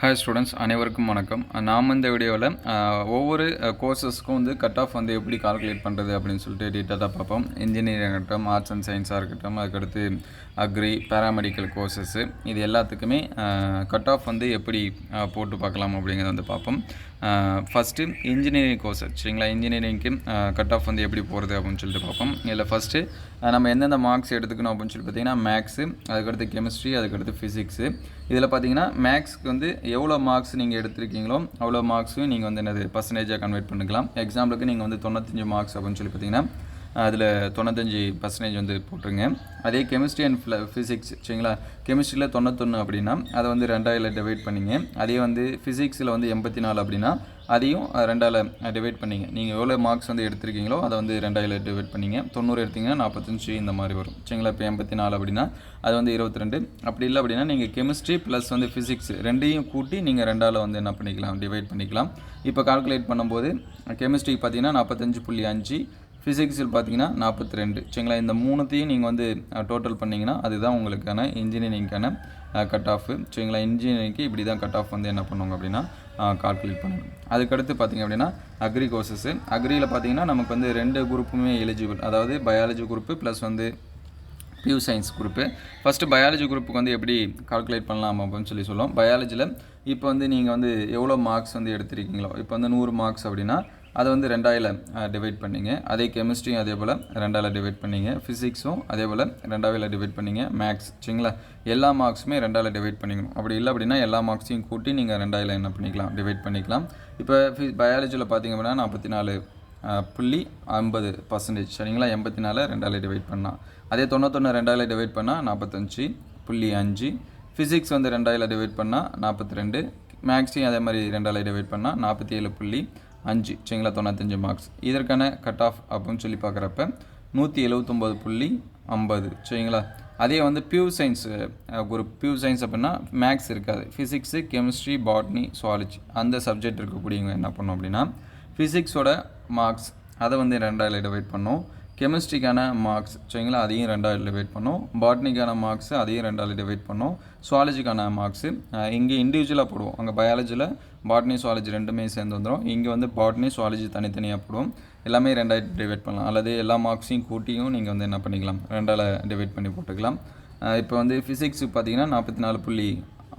Hi students அனைவருக்கும் வணக்கம். நாம் இந்த வீடியோவில் ஒவ்வொரு கோர்சஸ்க்கும் வந்து கட் ஆஃப் வந்து எப்படி கால்குலேட் பண்ணுறது அப்படின்னு சொல்லிட்டு டீட்டெயிலாக பார்ப்போம். இன்ஜினியரிங் இருக்கட்டும் ஆர்ட்ஸ் அண்ட் சயின்ஸாக இருக்கட்டும் அதுக்கடுத்து அக்ரி பேராமெடிக்கல் கோர்சஸ்ஸு இது எல்லாத்துக்குமே கட் ஆஃப் வந்து எப்படி போட்டு பார்க்கலாம் அப்படிங்கிறத வந்து பார்ப்போம். ஃபஸ்ட்டு இன்ஜினியரிங் கோர்ஸ் சரிங்களா? இன்ஜினியரிங்க்கு கட் ஆஃப் வந்து எப்படி போகிறது அப்படின்னு சொல்லிட்டு பார்ப்போம். இதில் ஃபஸ்ட்டு நம்ம எந்தெந்த மார்க்ஸ் எடுத்துக்கணும் அப்படின்னு சொல்லி பார்த்தீங்கன்னா மேக்ஸு அதுக்கடுத்து கெமிஸ்ட்ரி அதுக்கடுத்து ஃபிசிக்ஸு இதில் பார்த்தீங்கன்னா மேக்ஸ்க்கு வந்து எவ்வளோ மார்க்ஸ் நீங்கள் எடுத்திருக்கீங்களோ அவ்வளோ மார்க்ஸையும் நீங்கள் வந்து என்னது பர்சன்டேஜாக கன்வெர்ட் பண்ணிக்கலாம். எக்ஸாம்பிளுக்கு நீங்கள் வந்து தொண்ணூத்தஞ்சு மார்க்ஸ் அப்படின்னு சொல்லி பார்த்தீங்கன்னா அதில் தொண்ணூத்தஞ்சு பர்சன்டேஜ் வந்து போட்டுருங்க. அதே கெமிஸ்ட்ரி அண்ட் ஃபிசிக்ஸ் சரிங்களா? கெமிஸ்ட்ரியில் தொண்ணூத்தொன்று அப்படின்னா அதை வந்து ரெண்டாயில் டிவைட் பண்ணிங்க. அதே வந்து ஃபிசிக்ஸில் வந்து எண்பத்தி நாலு அப்படின்னா அதையும் ரெண்டாயில் ரெண்டால டிவைட் பண்ணிங்க. நீங்கள் எவ்வளோ மார்க்ஸ் வந்து எடுத்திருக்கீங்களோ அதை வந்து ரெண்டாயில் டிவைட் பண்ணிங்க. தொண்ணூறு எடுத்திங்கன்னா நாற்பத்தஞ்சு இந்த மாதிரி வரும். சரிங்களா? இப்போ எண்பத்தி நாலு அப்படின்னா அது வந்து இருபத்தி ரெண்டு அப்படி இல்லை அப்படின்னா நீங்கள் கெமிஸ்ட்ரி ப்ளஸ் வந்து ஃபிசிக்ஸ் ரெண்டையும் கூட்டி நீங்கள் ரெண்டால் வந்து என்ன பண்ணிக்கலாம் டிவைட் பண்ணிக்கலாம். இப்போ கால்குலேட் பண்ணும்போது கெமிஸ்ட்ரிக்கு பார்த்தீங்கன்னா நாற்பத்தஞ்சு புள்ளி அஞ்சு ஃபிசிக்ஸில் பார்த்தீங்கன்னா நாற்பத்தி ரெண்டு சரிங்களா? இந்த மூணுத்தையும் நீங்கள் வந்து டோட்டல் பண்ணிங்கன்னா அதுதான் உங்களுக்கான இன்ஜினியரிங்க்கான கட் ஆஃப் சரிங்களா? இன்ஜினியரிங்க்கு இப்படி தான் கட் ஆஃப் வந்து என்ன பண்ணுவாங்க அப்படின்னா கால்குலேட் பண்ணணும். அதுக்கடுத்து பார்த்தீங்க அப்படின்னா அக்ரி கோர்சஸ்ஸு அக்ரியில் பார்த்தீங்கன்னா நமக்கு வந்து ரெண்டு குரூப்புமே எலிஜிபிள் அதாவது பயாலஜி குரூப்பு ப்ளஸ் வந்து PU science group. First biology குரூப்புக்கு வந்து எப்படி கால்குலேட் பண்ணலாம் அப்படின்னு சொல்லி சொல்லுவோம். பயாலஜியில் இப்போ வந்து நீங்கள் வந்து எவ்வளோ மார்க்ஸ் வந்து எடுத்திருக்கீங்களோ இப்போ வந்து நூறு மார்க்ஸ் அப்படின்னா அதை வந்து ரெண்டாயில் டிவைட் பண்ணீங்க. அதே கெமிஸ்ட்ரியும் அதே போல் ரெண்டாயில் டிவைட் பண்ணீங்க. ஃபிசிக்ஸும் அதே போல் ரெண்டாவில் டிவைட் பண்ணீங்க. மேக்ஸ் சரிங்களா? எல்லா மார்க்ஸுமே ரெண்டாவில் டிவைட் பண்ணிக்கணும். அப்படி இல்லை அப்படின்னா எல்லா மார்க்ஸையும் கூட்டி நீங்கள் ரெண்டாயில் என்ன பண்ணிக்கலாம் டிவைட் பண்ணிக்கலாம். இப்போ ஃபி பயாலஜியில் பார்த்திங்க அப்படின்னா நாற்பத்தி நாலு புள்ளி ஐம்பது பர்சன்டேஜ் சரிங்களா? எண்பத்தி நாலு ரெண்டாவில் டிவைட் பண்ணால் அதே தொண்ணூத்தொன்று ரெண்டாயில் டிவைட் பண்ணால் நாற்பத்தஞ்சு புள்ளி அஞ்சு. ஃபிசிக்ஸ் வந்து ரெண்டாயில் டிவைட் பண்ணால் நாற்பத்தி ரெண்டு மேக்ஸையும் அதே மாதிரி ரெண்டாயில் டிவைட் பண்ணால் நாற்பத்தி ஏழு புள்ளி. அஞ்சு. சரிங்களா? தொண்ணூத்தஞ்சு மார்க்ஸ் இதற்கான கட் ஆஃப் அப்படின்னு சொல்லி பார்க்குறப்ப நூற்றி எழுவத்தொம்போது புள்ளி ஐம்பது. சரிங்களா? அதே வந்து PU science group PU science அப்படின்னா மேக்ஸ் இருக்காது. ஃபிசிக்ஸு கெமிஸ்ட்ரி பாட்னி சுவாலஜி அந்த சப்ஜெக்ட் இருக்கக்கூடியவங்க என்ன பண்ணோம் அப்படின்னா ஃபிசிக்ஸோட மார்க்ஸ் அதை வந்து ரெண்டாயில் டிவைட் பண்ணோம். கெமிஸ்ட்ரிக்கான மார்க்ஸ் சரிங்களா? அதையும் ரெண்டாவில் டிவைட் பண்ணோம். பாட்னிக்கான மார்க்ஸ் அதையும் ரெண்டாயில் டிவைட் பண்ணோம். சுவாலஜிக்கான மார்க்ஸு இங்கே இண்டிவிஜுவலாக போடுவோம். அங்கே பயாலஜியில் பாட்னி சுவாலஜி ரெண்டுமே சேர்ந்து வந்துடும் இங்கே வந்து பாட்னி சுவாலஜி தனித்தனியாக போடும் எல்லாமே ரெண்டாயிரத்தி டிவைட் பண்ணலாம். அல்லது எல்லா மார்க்ஸையும் கூட்டியும் நீங்கள் வந்து என்ன பண்ணிக்கலாம்? ரெண்டால் டிவைட் பண்ணி போட்டுக்கலாம். இப்போ வந்து ஃபிசிக்ஸுக்கு பார்த்தீங்கன்னா நாற்பத்தி நாலு புள்ளி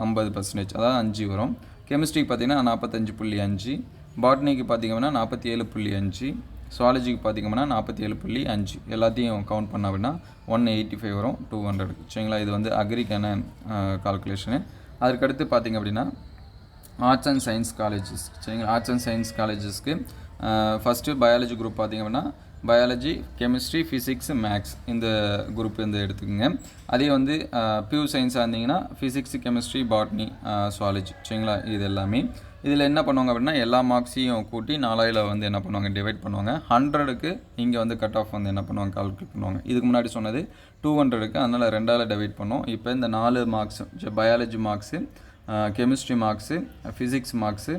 ஐம்பது பர்சன்டேஜ் அதாவது அஞ்சு வரும். கெமிஸ்ட்ரிக்கு பார்த்தீங்கன்னா நாற்பத்தஞ்சு புள்ளி அஞ்சு. பாட்னிக்கு பார்த்தீங்கன்னா நாற்பத்தி ஏழு புள்ளி அஞ்சு. சுவாலஜிக்கு பார்த்தீங்கன்னா நாற்பத்தி ஏழு புள்ளி அஞ்சு. எல்லாத்தையும் கவுண்ட் பண்ண அப்படின்னா ஒன் எயிட்டி ஃபைவ் வரும் டூ ஹண்ட்ரட் சரிங்களா? இது வந்து அக்ரிக்கான கால்குலேஷனு அதுக்கடுத்து பார்த்தீங்க அப்படின்னா ஆர்ட்ஸ் அண்ட் சயின்ஸ் காலேஜஸ் சரிங்களா? ஆர்ட்ஸ் அண்ட் சயின்ஸ் காலேஜஸ்க்கு ஃபஸ்ட்டு பயாலஜி குரூப் பார்த்திங்க அப்படின்னா பயாலஜி கெமிஸ்ட்ரி ஃபிசிக்ஸ் மேக்ஸ் இந்த குரூப் வந்து எடுத்துக்கோங்க. அதே வந்து பியூ சயின்ஸாக இருந்தீங்கன்னா ஃபிசிக்ஸ் கெமிஸ்ட்ரி பாட்னி சுவாலஜி சரிங்களா? இது எல்லாமே. இதில் என்ன பண்ணுவாங்க அப்படின்னா எல்லா மார்க்ஸையும் கூட்டி நாலாயில வந்து என்ன பண்ணுவாங்க? டிவைட் பண்ணுவாங்க. ஹண்ட்ரடுக்கு இங்கே வந்து கட் ஆஃப் வந்து என்ன பண்ணுவாங்க? கால்குலேட் பண்ணுவாங்க. இதுக்கு முன்னாடி சொன்னது டூ ஹண்ட்ரடுக்கு அதனால் ரெண்டாவில் டிவைட் பண்ணோம். இப்போ இந்த நாலு marks biology marks chemistry marks physics marks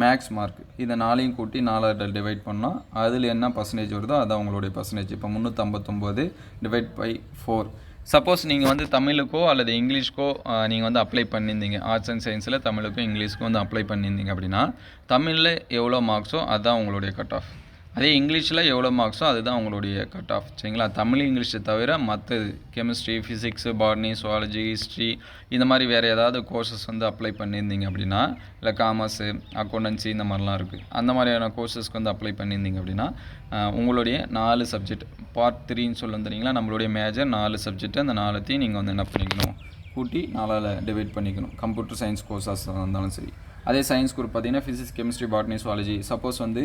maths mark. இதை நாளையும் கூட்டி நாலாவது டிவைட் பண்ணால் அதில் என்ன பர்சன்டேஜ் வருதோ அது உங்களுடைய பர்சன்டேஜ் இப்போ முந்நூற்றம்பத்தொம்போது டிவைட் பை ஃபோர் சப்போஸ் நீங்கள் வந்து தமிழுக்கோ அல்லது இங்கிலீஷ்க்கோ நீங்கள் வந்து அப்ளை பண்ணியிருந்தீங்க. ஆர்ட்ஸ் அண்ட் சயின்ஸில் தமிழுக்கும் இங்கிலீஷ்க்கும் வந்து அப்ளை பண்ணியிருந்தீங்க அப்படின்னா தமிழில் எவ்வளோ மார்க்ஸோ அதுதான் உங்களுடைய கட் ஆஃப் அதே இங்கிலீஷில் எவ்வளோ மார்க்ஸோ அதுதான் உங்களுடைய கட் ஆஃப் சரிங்களா? தமிழ் இங்கிலீஷை தவிர மற்றது chemistry physics botany zoology history இந்த மாதிரி வேறு ஏதாவது கோர்சஸ் வந்து அப்ளை பண்ணியிருந்தீங்க அப்படின்னா இல்லை காமர்ஸு அக்கௌண்டன்சி இந்த மாதிரிலாம் இருக்குது அந்த மாதிரியான கோர்சஸ்க்கு வந்து அப்ளை பண்ணியிருந்தீங்க அப்படின்னா உங்களுடைய நாலு சப்ஜெக்ட் பார்ட் த்ரீன்னு சொல்ல வந்துறீங்களா நம்மளுடைய மேஜர் நாலு சப்ஜெக்ட் அந்த நாலுத்தையும் நீங்கள் வந்து என்ன பண்ணிக்கணும்? கூட்டி நாலால் டிவைட் பண்ணிக்கணும். கம்ப்யூட்டர் சயின்ஸ் கோர்சஸ் இருந்தாலும் சரி. அதே சயின்ஸ் குரூப் பார்த்தீங்கன்னா physics chemistry botany zoology suppose வந்து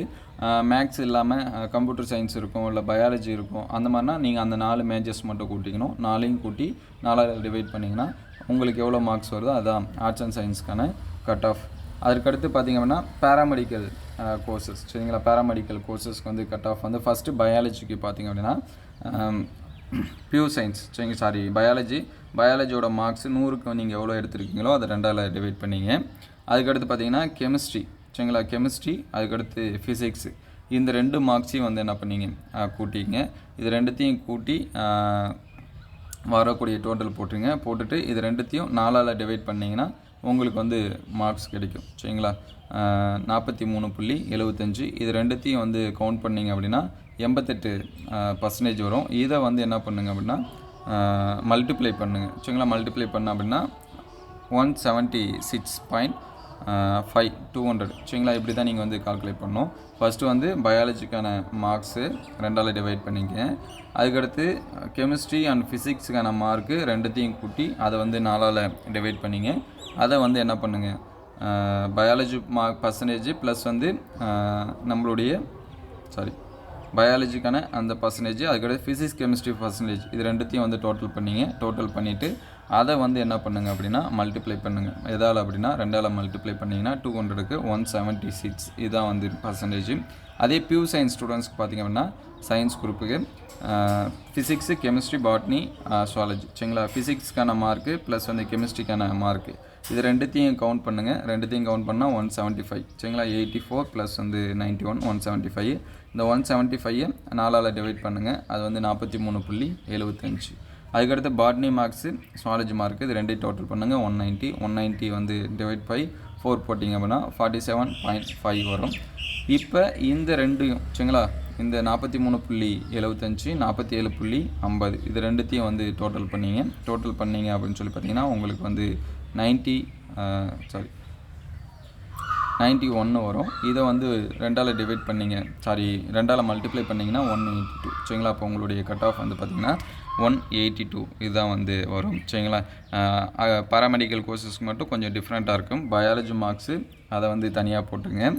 மேக்ஸ் இல்லாமல் கம்ப்யூட்டர் சயின்ஸ் இருக்கும் இல்லை பயாலஜி இருக்கும் அந்த மாதிரினா நீங்கள் அந்த நாலு மேஜர்ஸ் மட்டும் கூட்டிக்கணும். நாலையும் கூட்டி நாலாக டிவைட் பண்ணிங்கன்னா உங்களுக்கு எவ்வளோ மார்க்ஸ் வருதோ அதுதான் ஆர்ட்ஸ் அண்ட் சயின்ஸ்க்கான கட் ஆஃப் அதற்கடுத்து பார்த்தீங்க அப்படின்னா பேராமெடிக்கல் கோர்சஸ் சரிங்களா? பேராமெடிக்கல் கோர்சஸ்க்கு வந்து கட் ஆஃப் வந்து ஃபஸ்ட்டு பயாலஜிக்கு பார்த்தீங்க அப்படின்னா பியூ சயின்ஸ் சரிங்க சாரி பயாலஜி பயாலஜியோட மார்க்ஸ் நூறுக்கு நீங்கள் எவ்வளோ எடுத்திருக்கீங்களோ அதை ரெண்டால் டிவைட் பண்ணிங்க. அதுக்கடுத்து பார்த்தீங்கன்னா கெமிஸ்ட்ரி சரிங்களா? கெமிஸ்ட்ரி அதுக்கடுத்து ஃபிசிக்ஸு இந்த ரெண்டு மார்க்ஸையும் வந்து என்ன பண்ணீங்க? கூட்டிங்க. இது ரெண்டுத்தையும் கூட்டி வரக்கூடிய டோட்டல் போட்டுருங்க. போட்டுட்டு இது ரெண்டுத்தையும் நாலால் டிவைட் பண்ணிங்கன்னா உங்களுக்கு வந்து மார்க்ஸ் கிடைக்கும். சரிங்களா? நாற்பத்தி மூணு புள்ளி எழுபத்தஞ்சு இது ரெண்டுத்தையும் வந்து கவுண்ட் பண்ணிங்க அப்படின்னா எண்பத்தெட்டு பர்சன்டேஜ் வரும். இதை வந்து என்ன பண்ணுங்க அப்படின்னா மல்டிப்ளை பண்ணுங்க. சரிங்களா? மல்டிப்ளை பண்ண அப்படின்னா one seventy six point five two hundred சரிங்களா? இப்படி தான் நீங்கள் வந்து கால்குலேட் பண்ணணும். ஃபஸ்ட்டு வந்து பயாலஜிக்கான மார்க்ஸு ரெண்டால் டிவைட் பண்ணிங்க. அதுக்கடுத்து கெமிஸ்ட்ரி அண்ட் ஃபிசிக்ஸுக்கான மார்க்கு ரெண்டுத்தையும் கூட்டி அதை வந்து நாலால் டிவைட் பண்ணிங்க. அதை வந்து என்ன பண்ணுங்கள் பயாலஜி மார்க் பர்சன்டேஜ் ப்ளஸ் வந்து நம்மளுடைய சாரி பயாலஜிக்கான அந்த பர்சன்டேஜ் அதுக்கடுத்து ஃபிசிக்ஸ் கெமிஸ்ட்ரி பர்சன்டேஜ் இது ரெண்டுத்தையும் வந்து டோட்டல் பண்ணிங்க. டோட்டல் பண்ணிவிட்டு அதை வந்து என்ன பண்ணுங்க அப்படின்னா மல்டிப்ளை பண்ணுங்கள் எதால் அப்படின்னா ரெண்டால் மல்டிப்ளை பண்ணிங்கன்னா டூ ஹண்ட்ரடுக்கு ஒன் செவன்ட்டி சிக்ஸ் இதுதான் வந்து பர்சன்டேஜ் அதே பியூர் சயின்ஸ் ஸ்டூடெண்ட்ஸ்க்கு பார்த்திங்க அப்படின்னா சயின்ஸ் குரூப்புக்கு ஃபிசிக்ஸு கெமிஸ்ட்ரி பாட்னி சுவாலஜி சரிங்களா? ஃபிசிக்ஸ்க்கான மார்க்கு ப்ளஸ் வந்து கெமிஸ்ட்ரிக்கான மார்க்கு இது ரெண்டுத்தையும் கவுண்ட் பண்ணுங்கள் ரெண்டுத்தையும் கவுண்ட் பண்ணால் ஒன் செவன்ட்டி ஃபைவ் சரிங்களா? எயிட்டி ஃபோர் ப்ளஸ் வந்து ninety one one seventy five இந்த ஒன் செவன்ட்டி ஃபைவ் நாலால் டிவைட் பண்ணுங்கள் அது வந்து நாற்பத்தி மூணு புள்ளி எழுபத்தஞ்சு அதுக்கடுத்து பாட்னி மார்க்ஸு சுவாலஜி மார்க்கு இது ரெண்டையும் டோட்டல் பண்ணுங்கள் ஒன் நைன்ட்டி ஒன் நைன்ட்டி வந்து டிவைட் பை ஃபோர் போட்டிங்க அப்படின்னா ஃபார்ட்டி செவன் பாயிண்ட் ஃபைவ் வரும். இப்போ இந்த ரெண்டையும் சரிங்களா? இந்த நாற்பத்தி மூணு புள்ளி எழுபத்தஞ்சு நாற்பத்தி ஏழு புள்ளி ஐம்பது இது ரெண்டுத்தையும் வந்து டோட்டல் பண்ணீங்க. டோட்டல் பண்ணீங்க அப்படின்னு சொல்லி பார்த்தீங்கன்னா உங்களுக்கு வந்து நைன்ட்டி சாரி நைன்ட்டி ஒன்று வரும். இதை வந்து ரெண்டால் டிவைட் பண்ணீங்க. சாரி ரெண்டால் மல்டிப்ளை பண்ணிங்கன்னா ஒன் எயிட்டி டூ சரிங்களா? அப்போ உங்களுடைய கட் ஆஃப் வந்து பார்த்திங்கன்னா ஒன் எயிட்டி டூ இதுதான் வந்து வரும் சரிங்களா? பாராமெடிக்கல் கோர்சஸ்க்கு மட்டும் கொஞ்சம் டிஃப்ரெண்ட்டாக இருக்கும். பயாலஜி மார்க்ஸு அதை வந்து தனியாக போட்டுங்க.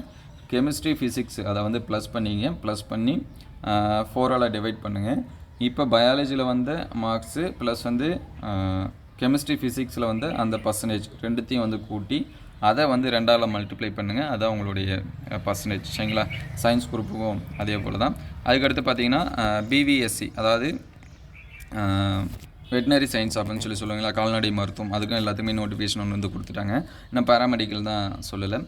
கெமிஸ்ட்ரி ஃபிசிக்ஸ் அதை வந்து ப்ளஸ் பண்ணிங்க. ப்ளஸ் பண்ணி ஃபோரால் டிவைட் பண்ணுங்கள் இப்போ பயாலஜியில் வந்த மார்க்ஸு ப்ளஸ் வந்து கெமிஸ்ட்ரி ஃபிசிக்ஸில் வந்து அந்த பர்சன்டேஜ் ரெண்டுத்தையும் வந்து கூட்டி அதை வந்து ரெண்டால் மல்டிப்ளை பண்ணுங்கள் அதான் உங்களுடைய பர்சன்டேஜ் சரிங்களா? சயின்ஸ் குரூப்புக்கும் அதே போல் தான் அதுக்கடுத்து பார்த்தீங்கன்னா பிவிஎஸ்சி அதாவது வெட்டினரி சயின்ஸ் அப்படின்னு சொல்லி சொல்லுவாங்களா கால்நடை மருத்துவம் அதுக்கும் எல்லாத்துக்குமே நோட்டிஃபிகேஷன் ஒன்று வந்து கொடுத்துட்டாங்க. இன்னும் பேராமெடிக்கல் தான் சொல்லலை.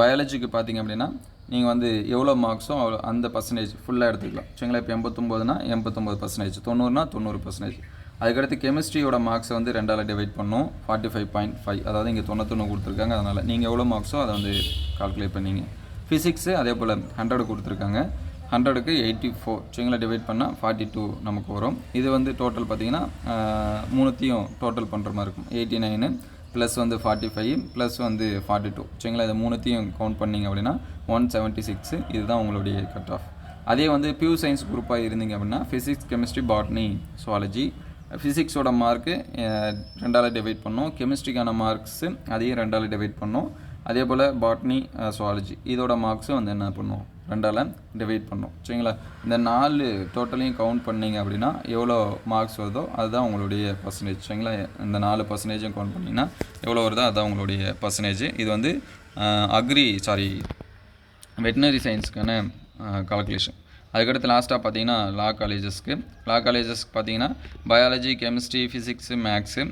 பயாலஜிக்கு பார்த்தீங்க அப்படின்னா நீங்கள் வந்து எவ்வளோ மார்க்ஸோ அவ்வளோ அந்த பர்சன்டேஜ் ஃபுல்லாக எடுத்துக்கலாம். சரிங்களா? இப்போ எண்பத்தொம்போதுனா எண்பத்தொம்போது பர்சன்டேஜ் தொண்ணூறுனா தொண்ணூறு பர்சன்டேஜ் அதுக்கடுத்து கெமிஸ்ட்ரியோட மார்க்ஸை வந்து ரெண்டால் டிவைட் பண்ணோம் ஃபார்ட்டி ஃபைவ் பாயிண்ட் ஃபைவ் அதாவது இங்கே தொண்ணூத்தொன்று கொடுத்துருக்காங்க அதனால் நீங்கள் எவ்வளோ மார்க்ஸோ அதை வந்து கால்குலேட் பண்ணீங்க. ஃபிசிக்ஸு அதே போல் ஹண்ட்ரட் கொடுத்துருக்காங்க. ஹண்ட்ரடுக்கு எயிட்டி ஃபோர். சரிங்களா டிவைட் பண்ணால் ஃபார்ட்டி டூ நமக்கு வரும். இது வந்து டோட்டல் பார்த்தீங்கன்னா மூணுத்தையும் டோட்டல் பண்ணுற மாதிரி இருக்கும். எயிட்டி நைனு ப்ளஸ் வந்து ஃபார்ட்டி ஃபைவ் ப்ளஸ் வந்து ஃபார்ட்டி டூ சரிங்களா இது மூணுத்தையும் கவுண்ட் பண்ணிங்க அப்படின்னா ஒன் செவன்ட்டி சிக்ஸு இதுதான் உங்களுடைய கட் ஆஃப் அதே வந்து பியூ சயின்ஸ் குரூப்பாக இருந்தீங்க அப்படின்னா ஃபிசிக்ஸ் கெமிஸ்ட்ரி பாட்னி சுவாலஜி ஃபிசிக்ஸோட மார்க்கு ரெண்டால் டிவைட் பண்ணோம். கெமிஸ்ட்ரிக்கான மார்க்ஸு அதையும் ரெண்டால் டிவைட் பண்ணோம். அதே போல் பாட்னி சுவாலஜி இதோட மார்க்ஸும் வந்து என்ன பண்ணுவோம்? ரெண்டால் டிவைட் பண்ணோம். சரிங்களா? இந்த நாலு டோட்டலையும் கவுண்ட் பண்ணீங்க அப்படின்னா எவ்வளோ மார்க்ஸ் வருதோ அதுதான் உங்களுடைய பர்சன்டேஜ் சரிங்களா? இந்த நாலு பர்சன்டேஜும் கவுண்ட் பண்ணிங்கன்னா எவ்வளோ வருதோ அதுதான் உங்களுடைய பர்சன்டேஜ் இது வந்து அக்ரி சாரி வெட்டினரி சயின்ஸ்க்கான கால்குலேஷன் அதுக்கடுத்து லாஸ்ட்டாக பார்த்தீங்கன்னா லா காலேஜஸ்க்கு லா காலேஜஸ்க்கு பார்த்தீங்கன்னா பயாலஜி கெமிஸ்ட்ரி ஃபிசிக்ஸு மேக்ஸு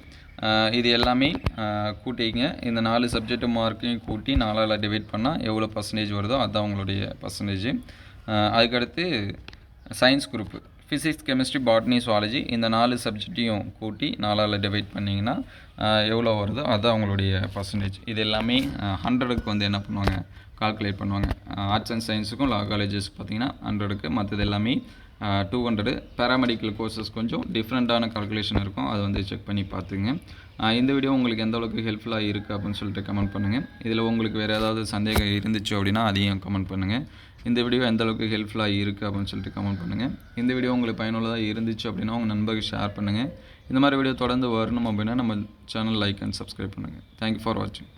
இது எல்லாமே ஆஹ், கூட்டிங்க இந்த நாலு சப்ஜெக்ட் மார்க்கையும் கூட்டி நாலால் டிவைட் பண்ணால் எவ்வளோ பர்சன்டேஜ் வருதோ அதுதான் உங்களுடைய பர்சன்டேஜ் அதுக்கடுத்து science group physics chemistry botany zoology இந்த நாலு சப்ஜெக்டையும் கூட்டி நாலால் டிவைட் பண்ணிங்கன்னா எவ்வளோ வருதோ அதுதான் உங்களுடைய பர்சன்டேஜ் இது எல்லாமே ஹண்ட்ரடுக்கு வந்து என்ன பண்ணுவாங்க? கால்குலேட் பண்ணுவாங்க. ஆர்ட்ஸ் அண்ட் சயின்ஸுக்கும் லா காலேஜஸ்க்கு பார்த்தீங்கன்னா ஹண்ட்ரடுக்கு மற்றது எல்லாமே டூ ஹண்ட்ரடு பேராமெடிக்கல் கோர்சஸ் கொஞ்சம் டிஃப்ரெண்ட்டான கால்குலேஷன் இருக்கும். அதை வந்து செக் பண்ணி பார்த்துங்க. இந்த வீடியோ உங்களுக்கு எந்த அளவுக்கு ஹெல்ப்ஃபுல்லாக இருக்குது அப்படின்னு சொல்லிட்டு கமெண்ட் பண்ணுங்கள் இதில் உங்களுக்கு வேறு ஏதாவது சந்தேகம் இருந்துச்சு அப்படின்னா அதையும் கமெண்ட் பண்ணுங்கள் இந்த வீடியோ எந்த அளவுக்கு ஹெல்ப்ஃபுல்லாக இருக்குது அப்படின்னு சொல்லிட்டு கமெண்ட் பண்ணுங்கள் இந்த வீடியோ உங்களுக்கு பயனுள்ளதாக இருந்துச்சு அப்படின்னா உங்கள் நண்பர்கள் ஷேர் பண்ணுங்கள் இந்த மாதிரி வீடியோ தொடர்ந்து வரணும் அப்படின்னா நம்ம சேனல் லைக் அண்ட் சப்ஸ்கிரைப் பண்ணுங்கள் தேங்க்யூ ஃபார் வாட்சிங்